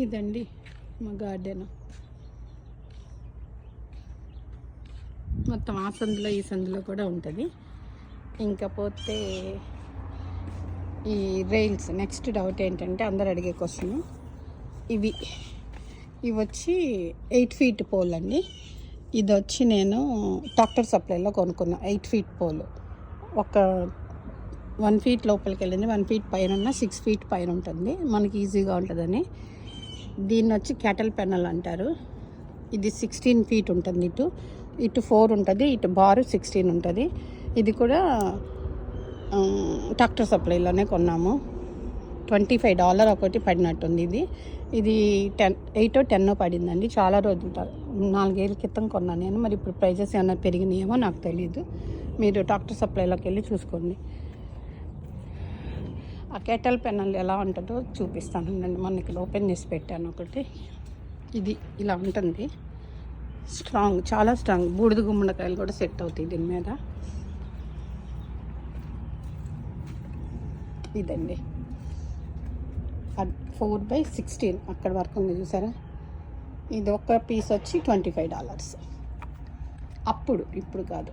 ఇదండి మా గార్డెన్. మొత్తం ఆ సందులో ఈ సందులో కూడా ఉంటుంది. ఇంకా పోతే ఈ రైల్స్ నెక్స్ట్ డౌట్ ఏంటంటే అందరు అడిగే క్వశ్చన్. ఇవి ఇవి వచ్చి ఎయిట్ ఫీట్ పోల్ అండి. ఇది వచ్చి నేను డాక్టర్ సప్లైలో కొనుక్కున్నా ఎయిట్ ఫీట్ పోల్. ఒక వన్ ఫీట్ లోపలికి వెళ్ళింది వన్ ఫీట్ పైన సిక్స్ ఫీట్ పైన ఉంటుంది మనకి ఈజీగా ఉంటుందని. దీన్ని వచ్చి క్యాటల్ పెనల్ అంటారు. ఇది సిక్స్టీన్ ఫీట్ ఉంటుంది ఇటు. ఇటు ఫోర్ ఉంటుంది ఇటు బారు సిక్స్టీన్ ఉంటుంది. ఇది కూడా డాక్టర్ సప్లైలోనే కొన్నాము. ట్వంటీ ఫైవ్ డాలర్ ఒకటి పడినట్టుంది ఇది. ఇది టెన్ ఎయిట్ టెన్ పడిందండి. చాలా రోజులు నాలుగేళ్ళ క్రితం కొన్నాను నేను. మరి ఇప్పుడు ప్రైజెస్ ఏమైనా పెరిగినాయేమో నాకు తెలియదు మీరు డాక్టర్ సప్లైలోకి వెళ్ళి చూసుకోండి. ఆ కెటల్ పెనల్ ఎలా ఉంటుందో చూపిస్తాను. అండి మొన్న ఇక్కడ ఓపెన్ చేసి పెట్టాను ఒకటి. ఇది ఇలా ఉంటుంది. స్ట్రాంగ్ చాలా స్ట్రాంగ్. బూడిద గుమ్మడికాయలు కూడా సెట్ అవుతాయి దీని మీద. ఇదండి. ఫోర్ బై సిక్స్టీన్ అక్కడ వరకు ఉంది చూసారా? ఇది ఒక పీస్ వచ్చి ట్వంటీ ఫైవ్ డాలర్స్. అప్పుడు ఇప్పుడు కాదు.